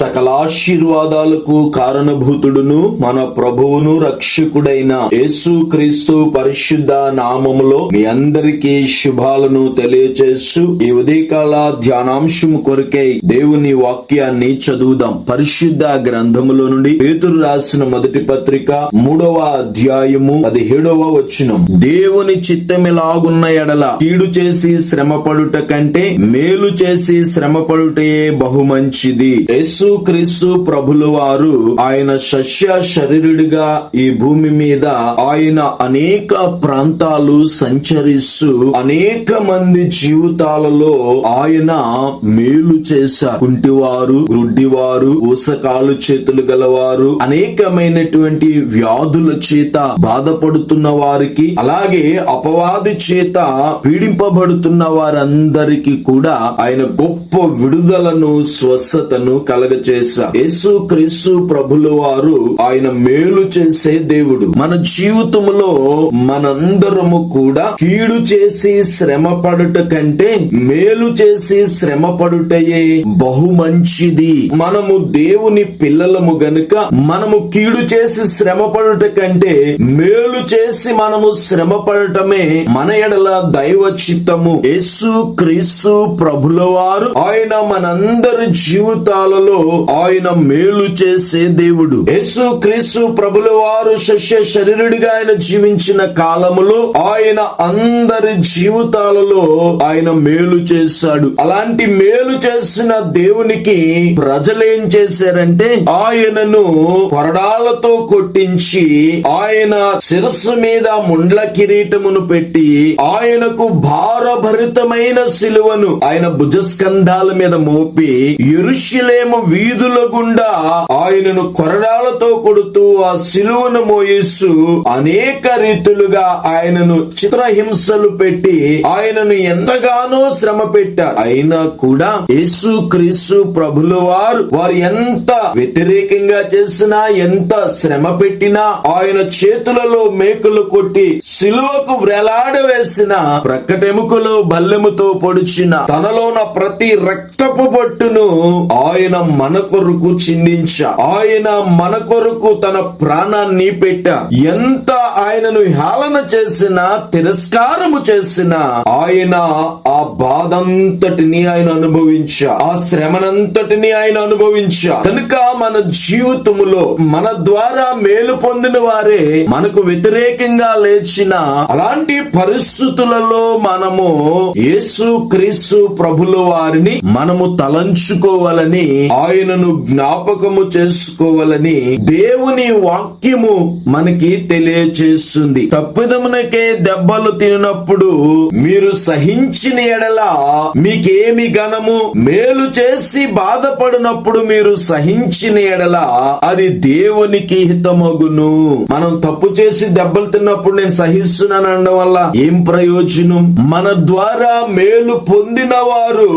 సకల ఆశీర్వాదాలకు కారణభూతుడును మన ప్రభువును రక్షకుడైన యేసు క్రీస్తు పరిశుద్ధ నామములో మీ అందరికీ శుభాలను తెలియచేస్తూ ఈ ఉదయకాల ధ్యానాంశం కొరకై దేవుని వాక్యాన్ని చదువుదాం. పరిశుద్ధ గ్రంథములో నుండి పేతురు రాసిన మొదటి పత్రిక మూడవ అధ్యాయము పదిహేడవ వచనం. దేవుని చిత్తమిలాగున్న ఎడల కీడు చేసి శ్రమపడుట కంటే మేలు చేసి శ్రమపడుటయే బహుమంచిది. యేసు క్రీస్తు ప్రభుల వారు ఆయన శస్య శరీరుడిగా ఈ భూమి మీద ఆయన అనేక ప్రాంతాలు సంచరిస్తూ అనేక మంది జీవితాలలో ఆయన మేలు చేశారు. కుంటివారు గుడ్డివారు ఊసకాలు చేతులు గలవారు అనేకమైనటువంటి వ్యాధుల చేత బాధపడుతున్న వారికి అలాగే అపవాది చేత పీడింపబడుతున్న వారందరికీ కూడా ఆయన గొప్ప విడుదలను స్వస్థతను కలగచేశా యేసు క్రీస్తు ప్రభుల వారు ఆయన మేలు చేసే దేవుడు. మన జీవితంలో మనందరము కూడా కీడు చేసి శ్రమ పడుట కంటే మేలు చేసి శ్రమ పడుటయే బహు మంచిది. మనము దేవుని పిల్లలము గనుక మనము కీడు చేసి శ్రమ పడుట కంటే మేలు చేసి మనము శ్రమ పడటమే మన ఎడల దైవ చిత్తము యేసు క్రీస్తు ప్రభుల వారు ఆయన మనందరి జీవితాలలో ఆయన మేలు చేసే దేవుడు. యేసు క్రీస్తు ప్రభుల వారు శస్య శరీరుడిగా ఆయన జీవించిన కాలములో ఆయన అందరి జీవితాలలో ఆయన మేలు చేశాడు. అలాంటి మేలు చేసిన దేవునికి ప్రజలేం చేశారంటే ఆయనను కొరడాలతో కొట్టించి ఆయన శిరస్సు మీద ముండ్ల కిరీటమును పెట్టి ఆయనకు భారభరితమైన శిలువను ఆయన భుజస్కంధాల మీద మోపి ఎరుషులేము వీధుల గుండా ఆయనను కొరడాలతో కొడుతూ ఆ సిలువను మోయిస్తూ అనేక రీతులుగా ఆయనను చిత్రహింసలు పెట్టి ఆయనను ఎంతగానో శ్రమ పెట్టారు. అయినా కూడా యేసు క్రీస్తు ప్రభుల వారు వారు ఎంత వ్యతిరేకంగా చేసినా ఎంత శ్రమ పెట్టినా ఆయన చేతులలో మేకులు కొట్టి సిలువకు వేసిన ప్రక్కటెముకలో బల్లెముతో పొడిచిన తనలోన ప్రతి రక్తపు బొట్టును ఆయన మన కొరకు చిందించ. ఆయన మన కొరకు తన ప్రాణాన్ని పెట్ట. ఎంత ఆయనను హేళన చేసిన తిరస్కారము చేసిన ఆయన ఆ బాధంతటిని ఆయన అనుభవించ. ఆ శ్రమనంతటిని ఆయన అనుభవించ. కనుక మన జీవితములో మన ద్వారా మేలు పొందిన వారే మనకు వ్యతిరేకంగా లేచిన అలాంటి పరిస్థితులలో మనము యేసు క్రీస్తు ప్రభుల వారిని మనము తలంచుకోవాలని ఆయనను జ్ఞాపకము చేసుకోవాలని దేవుని వాక్యము మనకి తెలియచేస్తుంది. తప్పిదమునకే దెబ్బలు తినప్పుడు మీరు సహించిన ఎడల మీకేమి గణము మేలు చేసి బాధపడినప్పుడు మీరు సహించిన ఎడల అది దేవునికి హితమగును. మనం తప్పు చేసి దెబ్బలు తిన్నప్పుడు నేను సహిస్తున్నాను అనడం వల్ల ఏం ప్రయోజనం? మన ద్వారా మేలు పొందిన వారు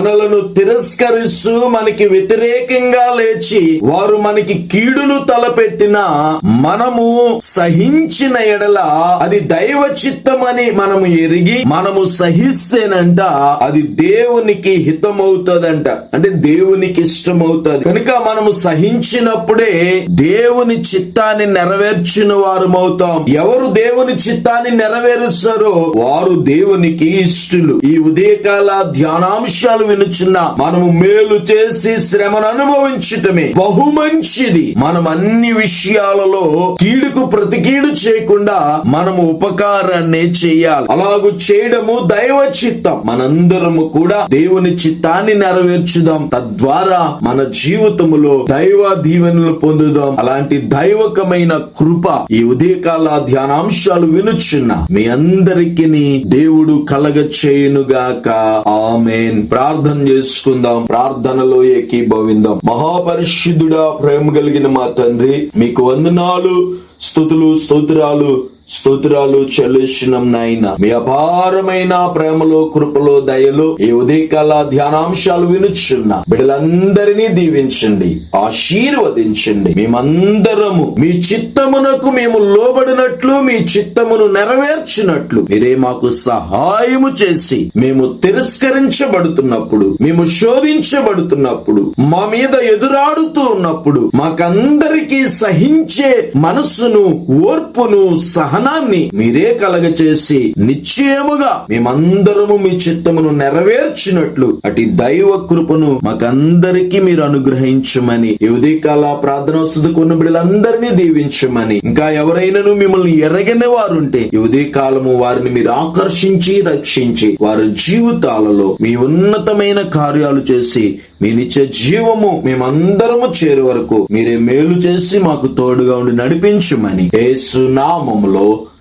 మనలను తిరస్కరిస్తూ మనకి వ్యతిరేకంగా లేచి వారు మనకి కీడును తలపెట్టిన మనము సహించిన ఎడల అది దైవ చిత్తమని మనము ఎరిగి మనము సహిస్తేనంట అది దేవునికి హితమవుతుందంట. అంటే దేవునికి ఇష్టమవుతుంది. కనుక మనము సహించినప్పుడే దేవుని చిత్తాన్ని నెరవేర్చిన వారమవుతాం. ఎవరు దేవుని చిత్తాన్ని నెరవేరుస్తారో వారు దేవునికి ఇష్టలు. ఈ ఉదయకాల ధ్యానాంశాలు వినుచున్న మనము మేలు చేసి శ్రమను అనుభవించటమే. బహు మంచిది. మనం అన్ని విషయాలలో కీడుకు ప్రతికీడు చేయకుండా మనము ఉపకారాన్ని చేయాలి. అలాగూ చేయడము దైవ చిత్తం. మనందరము కూడా దేవుని చిత్తాన్ని నెరవేర్చుదాం. తద్వారా మన జీవితములో దైవ దీవెనలు పొందుదాం. అలాంటి దైవకమైన కృప ఈ ఉదయకాల ధ్యానాంశాలు వినుచున్న మీ అందరికీ దేవుడు కలగ చేయునుగాక ఆమెన్. ప్రార్థన చేసుకుందాం. ప్రార్థనలో ఏకీభవిందాం. మహాపరిశుద్ధుడా ప్రేమ కలిగిన మా తండ్రి మీకు వందనాలు స్థుతులు స్తోత్రాలు. స్తోత్రాలు చెల్లిస్తున్నాం నాయన. మీ అపారమైన ప్రేమలో కృపలో దయలో ఈ ఉదయకాల ధ్యానాంశాలు వినుచున్న బిడ్డలందరినీ దీవించండి ఆశీర్వదించండి. మేమందరము మీ చిత్తమునకు మేము లోబడినట్లు మీ చిత్తమును నెరవేర్చినట్లు మీరే మాకు సహాయము చేసి మేము తిరస్కరించబడుతున్నప్పుడు మేము శోధించబడుతున్నప్పుడు మా మీద ఎదురాడుతూ ఉన్నప్పుడు మాకందరికీ సహించే మనస్సును ఓర్పును సహనాన్ని మీరే కలగచేసి నిశ్చయముగా మేమందరము మీ చిత్తమును నెరవేర్చినట్లు అటు దైవ కృపను మాకందరికీ మీరు అనుగ్రహించమని ఈ ప్రార్థన వస్తుంది కొన్ని బిడ్డలందరినీ దీవించమని. ఇంకా ఎవరైనాను మిమ్మల్ని ఎరగని వారుంటే యువదీ కాలము వారిని మీరు ఆకర్షించి రక్షించి వారి జీవితాలలో మీ ఉన్నతమైన కార్యాలు చేసి మీ నిత్య జీవము మేమందరము చేరే వరకు మీరే మేలు చేసి మాకు తోడుగా ఉండి నడిపించమని. యేసు నామములో